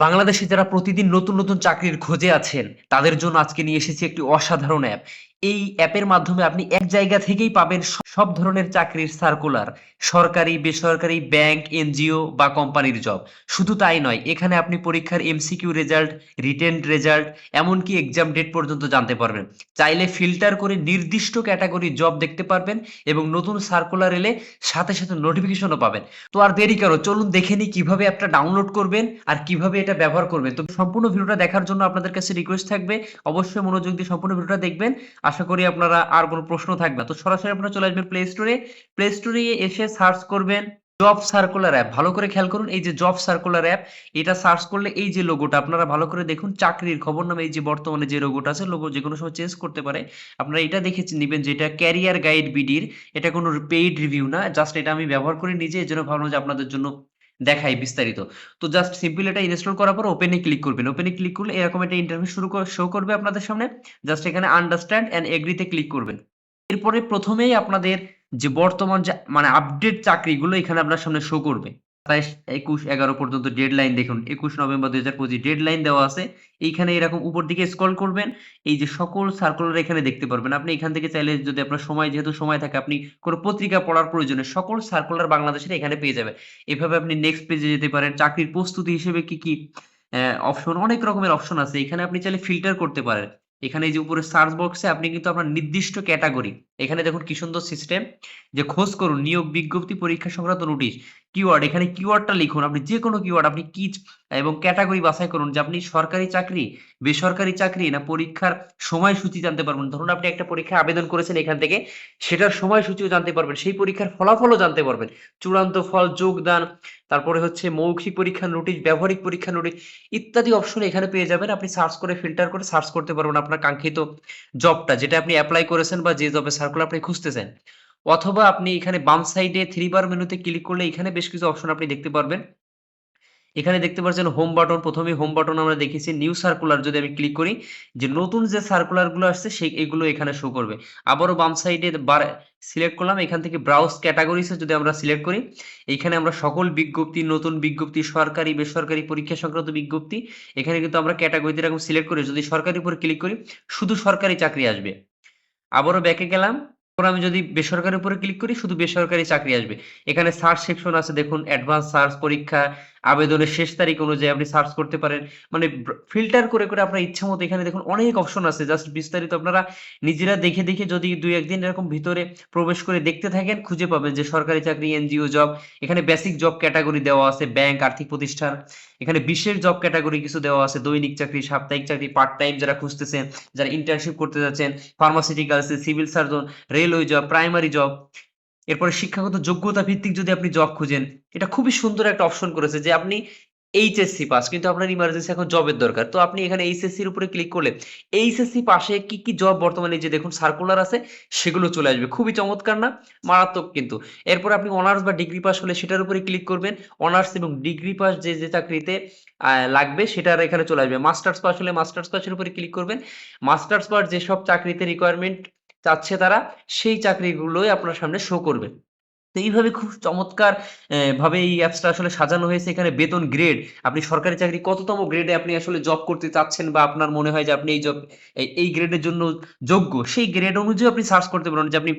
বাংলাদেশে যারা প্রতিদিন নতুন নতুন চাকরির খোঁজে আছেন, তাদের জন্য আজকে নিয়ে এসেছি একটি অসাধারণ অ্যাপ এই অ্যাপের মাধ্যমে আপনি এক জায়গা থেকেই পাবেন সব ধরনের চাকরির সার্কুলার সরকারি, বেসরকারি ব্যাংক এনজিও বা কোম্পানির জব শুধু তাই নয়, এখানে আপনি পরীক্ষার এমসিকিউ রেজাল্ট রিটেন রেজাল্ট এমনকি এক্সাম ডেট পর্যন্ত জানতে পারবেন। চাইলে ফিল্টার করে নির্দিষ্ট ক্যাটাগরি জব দেখতে পারবেন এবং নতুন সার্কুলার এলে সাথে সাথে নোটিফিকেশনও পাবেন। তো আর দেরি কেন? চলুন দেখে নিই কীভাবে অ্যাপটা ডাউনলোড করবেন আর কীভাবে এটা ব্যবহার করবেন। তো সম্পূর্ণ ভিডিওটা দেখার জন্য আপনাদের কাছে রিকোয়েস্ট থাকবে। অবশ্যই মনোযোগ দিয়ে সম্পূর্ণ ভিডিওটা দেখবেন। আশা করি আপনারা আর কোনো প্রশ্ন থাকবে তো সরাসরি আপনারা চলে আসবেন প্লে স্টোরে প্লে স্টোরে এসে সার্চ করবেন জব সার্কুলার অ্যাপ ভালো করে খেয়াল করুন, এই যে জব সার্কুলার অ্যাপ এটা সার্চ করলে এই যে লোগোটা আপনারা ভালো করে দেখুন, চাকরির খবর নামে এই যে বর্তমানে যে লোগোটা আছে লোগো যে কোনো সময় চেঞ্জ করতে পারে। আপনারা এটা দেখে নেবেন যে এটা ক্যারিয়ার গাইড বিডির এটা কোনো পেইড রিভিউ না জাস্ট এটা আমি ব্যবহার করি নিজে এই জন্য ভাবলাম যে আপনাদের জন্য দেখাই বিস্তারিত। তো জাস্ট সিম্পল এটা ইনস্টল করার পর ওপেনে ক্লিক করবেন। ওপেনে ক্লিক করলে এরকম একটা ইন্টারভিউ শুরু শো করবে আপনাদের সামনে। জাস্ট এখানে আন্ডারস্ট্যান্ড অ্যান্ড এগ্রিতে ক্লিক করবেন। এরপরে প্রথমেই আপনাদের যে বর্তমান মানে আপডেট চাকরিগুলো এখানে আপনার সামনে শো করবে। সাতাইশ, একুশ, এগারো পর্যন্ত ডেড লাইন দেখুন। একুশ নভেম্বর দুই হাজার পঁচিশ ডেড লাইন দেওয়া আছে। এইখানে এরকম উপর দিকে স্ক্রল করবেন। এই যে সকল সার্কুলার এখানে দেখতে পারবেন। আপনি এখান থেকে চাইলে যদি আপনার সময়, যেহেতু সময় থাকে, আপনি কোনো পত্রিকা পড়ার প্রয়োজনে সকল সার্কুলার বাংলাদেশের এখানে পেয়ে যাবেন। এভাবে আপনি নেক্সট পেজে যেতে পারেন। চাকরির প্রস্তুতি হিসেবে কি কি অপশন অনেক রকমের অপশন আছে। এখানে আপনি চাইলে ফিল্টার করতে পারেন। এখানে যে উপরে সার্চ বক্সে আপনি কিন্তু আপনার নির্দিষ্ট ক্যাটাগরি এখানে দেখুন কি সুন্দর সিস্টেম যে খোঁজ করুন, নিয়োগ বিজ্ঞপ্তি, পরীক্ষা সংক্রান্ত নোটিশ কিওয়ার্ড এখানে কিওয়ার্ডটা লিখুন, আপনি যে কোনো কিওয়ার্ড আপনি কি এবং ক্যাটাগরি বাছাই করুন, যে আপনি সরকারি চাকরি, বেসরকারি চাকরি না পরীক্ষার সময়সূচি জানতে পারবেন। ধরুন আপনি একটা পরীক্ষায় আবেদন করেছেন এখান থেকে, সেটার সময়সূচিও জানতে পারবেন, সেই পরীক্ষার ফলাফলও জানতে পারবেন। চূড়ান্ত ফল, যোগদান, তারপরে হচ্ছে মৌখিক পরীক্ষার নোটিশ ব্যবহারিক পরীক্ষার নোটিশ ইত্যাদি অপশন এখানে পেয়ে যাবেন। আপনি সার্চ করে ফিল্টার করে সার্চ করতে পারবেন আপনার কাঙ্ক্ষিত জবটা যেটা আপনি অ্যাপ্লাই করেছেন বা যে জবে সার্কুলার আপনি খুঁজতেছেন। অথবা আপনি এখানে বাম সাইডে থ্রি বার মেনুতে ক্লিক করলে এখানে বেশ কিছু অপশন আপনি দেখতে পারবেন। এখানে দেখতে পাচ্ছেন হোম বাটন প্রথমে হোম বাটন আমরা দেখেছি নিউ সার্কুলার যদি আমি ক্লিক করি, যে নতুন যে সার্কুলারগুলো আসছে, সেই এগুলো এখানে শো করবে। আবারও বাম সাইডে বার সিলেক্ট করলাম, এখান থেকে ব্রাউজ ক্যাটাগরিসে যদি আমরা সিলেক্ট করি, এখানে আমরা সকল বিজ্ঞপ্তি, নতুন বিজ্ঞপ্তি, সরকারি, বেসরকারি, পরীক্ষা সংক্রান্ত বিজ্ঞপ্তি, এখানে কিন্তু আমরা ক্যাটাগরিতে এরকম সিলেক্ট করে যদি সরকারি উপরে ক্লিক করি, শুধু সরকারি চাকরি আসবে। আবারও ব্যাকে গেলাম। তারপর আমি যদি বেসরকারি উপরে ক্লিক করি, শুধু বেসরকারি চাকরি আসবে। এখানে সার্চ সেকশন আছে, দেখুন অ্যাডভান্স সার্চ পরীক্ষা আবেদনের শেষ তারিখ অনুযায়ী আপনি সার্চ করতে পারেন। মানে ফিল্টার করে করে আপনার ইচ্ছা মতো এখানে দেখুন অনেক অপশন আছে। জাস্ট বিস্তারিত আপনারা নিজেরা দেখে দেখে যদি দুই একদিন এরকম ভিতরে প্রবেশ করে দেখতে থাকেন, খুঁজে পাবেন যে সরকারি চাকরি, এনজিও জব এখানে বেসিক জব ক্যাটাগরি দেওয়া আছে ব্যাংক আর্থিক প্রতিষ্ঠান, এখানে বিশেষ জব ক্যাটাগরি কিছু দেওয়া আছে, দৈনিক চাকরি, সাপ্তাহিক চাকরি পার্ট টাইম যারা খুঁজতেছেন, যারা ইন্টার্নশিপ করতে যাচ্ছেন pharmaceuticals civil surgeon railway job primary job এরপরে শিক্ষাগত যোগ্যতা ভিত্তিক যদি আপনি জব খুঁজেন, এটা খুবই সুন্দর একটা অপশন করেছে যে আপনি এইচএসসি পাস কিন্তু আপনার ইমার্জেন্সি এখন জবের দরকার। তো আপনি এখানে এইচএসসি এর উপরে ক্লিক করলে এইচএসসি পাশে কি কি জব বর্তমানে যে দেখুন সার্কুলার আছে, সেগুলো চলে আসবে। খুবই চমৎকার না? মারাত্মক কিন্তু। এরপর আপনি অনার্স বা ডিগ্রি পাস হলে সেটার উপরে ক্লিক করবেন। অনার্স এবং ডিগ্রি পাস যে যে চাকরিতে লাগবে সেটার এখানে চলে আসবে। মাস্টার্স পাস হলে মাস্টার্স পাসের উপরে ক্লিক করবেন। মাস্টার্স পাস যেসব চাকরিতে রিকোয়ারমেন্ট চাচ্ছে তারা সেই চাকরিগুলোই আপনার সামনে শো করবে। তো এইভাবে খুব চমৎকার ভাবে এই অ্যাপসটা আসলে সাজানো হয়েছে। এখানে বেতন গ্রেড আপনি সরকারি চাকরি কততম গ্রেডে আপনি আসলে জব করতে চাচ্ছেন বা আপনার মনে হয় যে আপনি এই জব এই গ্রেডের জন্য যোগ্য, সেই গ্রেড অনুযায়ী আপনি সার্চ করতে পারেন। যে আপনি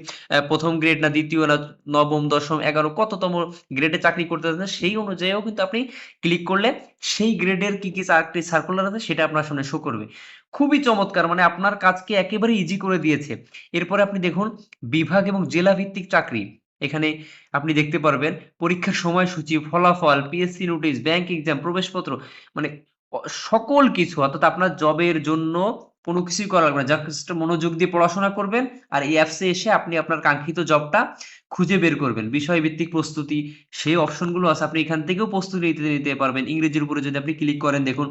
প্রথম গ্রেড না দ্বিতীয় না নবম, দশম, এগারো কততম গ্রেডে চাকরি করতে চাচ্ছেন, সেই অনুযায়ীও কিন্তু আপনি ক্লিক করলে সেই গ্রেডের কি কি চাকরি সার্কুলার আছে সেটা আপনার সামনে শো করবে। খুবই চমৎকার মানে আপনার কাজকে একেবারে ইজি করে দিয়েছে। এরপরে আপনি দেখুন, বিভাগ এবং জেলা ভিত্তিক চাকরি। এখানে আপনি দেখতে পারবেন পরীক্ষার সময়সূচি, ফলাফল পিএসসি নোটিশ ব্যাংক এক্সাম প্রবেশপত্র মানে সকল কিছু, অর্থাৎ আপনার জবের জন্য কোনো কিছুই করা লাগবে না। যা জাস্ট মনোযোগ দিয়ে পড়াশোনা করবেন আর এই অ্যাপসে এসে আপনি আপনার কাঙ্ক্ষিত জবটা খুঁজে বের করবেন। বিষয়ভিত্তিক প্রস্তুতি, সেই অপশনগুলো আছে, আপনি এখান থেকেও প্রস্তুতি নিতে নিতে পারবেন। ইংরেজির উপরে যদি আপনি ক্লিক করেন, দেখুন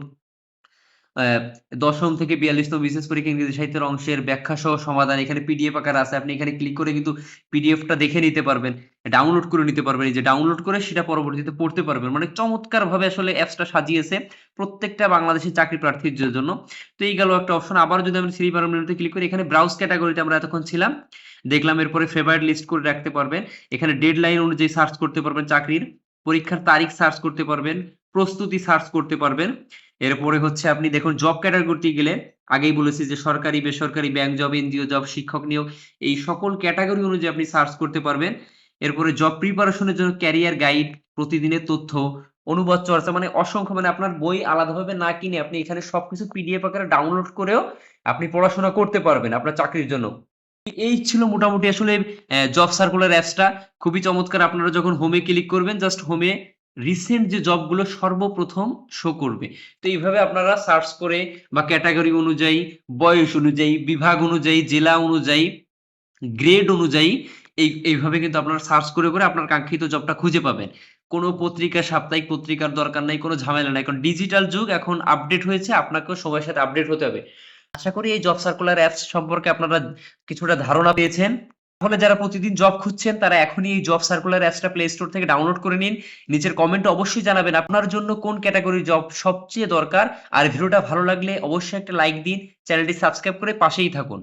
দশম থেকে বিয়াল্লিশতম বিশেষ পরীক্ষা ইংরেজি সাহিত্যের অংশের ব্যাখ্যা সহ সমাধান এখানে পিডিএফ আকার আছে। আপনি এখানে ক্লিক করে কিন্তু পিডিএফটা দেখে নিতে পারবেন ডাউনলোড করে নিতে পারবেন। এই যে ডাউনলোড করে সেটা পরবর্তীতে পড়তে পারবেন। মানে চমৎকার ভাবে আসলে অ্যাপসটা সাজিয়েছে প্রত্যেকটা বাংলাদেশের চাকরি প্রার্থীর জন্য। তো এই গেল একটা অপশন আবার যদি আমি থ্রি বার মেনুতে ক্লিক করি এখানে ব্রাউজ ক্যাটাগরিতে আমরা এতক্ষণ ছিলাম। দেখলাম এরপরে ফেভারিট লিস্ট করে রাখতে পারবেন। এখানে ডেডলাইন অনুযায়ী সার্চ করতে পারবেন চাকরির। পরীক্ষার তারিখ সার্চ করতে পারবেন। প্রস্তুতি সার্চ করতে পারবেন। এরপরে হচ্ছে আপনি দেখুন জব ক্যাটাগরিতে গেলে আগেই বলেছি যে সরকারি, বেসরকারি ব্যাংক জব এনজিও জব শিক্ষক নিয়োগ, এই সকল ক্যাটাগরি অনুযায়ী আপনি সার্চ করতে পারবেন। এরপরে জব প্রিপারেশনের জন্য ক্যারিয়ার গাইড প্রতিদিনের তথ্য, অনুবাদ চর্চা মানে অসংখ্য মানে আপনার বই আলাদাভাবে না কিনে আপনি এখানে সবকিছু পিডিএফ আকারে ডাউনলোড করেও আপনি পড়াশোনা করতে পারবেন আপনার চাকরির জন্য। এই ছিল মোটামুটি আসলে জব সার্কুলার অ্যাপসটা খুবই চমৎকার আপনারা যখন হোমে ক্লিক করবেন জাস্ট হোমে রিসেন্ট যে জবগুলো সর্বপ্রথম শো করবে। তো এইভাবে আপনারা সার্চ করে বা ক্যাটাগরি অনুযায়ী, বয়স অনুযায়ী, বিভাগ অনুযায়ী, জেলা অনুযায়ী গ্রেড অনুযায়ী এই, এইভাবে কিন্তু আপনারা সার্চ করে করে আপনার কাঙ্ক্ষিত জবটা খুঁজে পাবেন। কোনো পত্রিকা, সাপ্তাহিক পত্রিকার দরকার নাই, কোনো ঝামেলা নাই। কারণ ডিজিটাল যুগ এখন আপডেট হয়েছে, আপনাকেও সময়ের সাথে আপডেট হতে হবে। আশা করি এই জব সার্কুলার অ্যাপস সম্পর্কে আপনারা কিছুটা ধারণা পেয়েছেন। তাহলে যারা প্রতিদিন জব খুঁজছেন, তারা এখনই এই জব সার্কুলার অ্যাপসটা প্লে স্টোর থেকে ডাউনলোড করে নিন। নিচের কমেন্টে অবশ্যই জানাবেন আপনার জন্য কোন ক্যাটাগরি জব সবচেয়ে দরকার। আর ভিডিওটা ভালো লাগলে অবশ্যই একটা লাইক দিন চ্যানেলটি সাবস্ক্রাইব করে পাশেই থাকুন।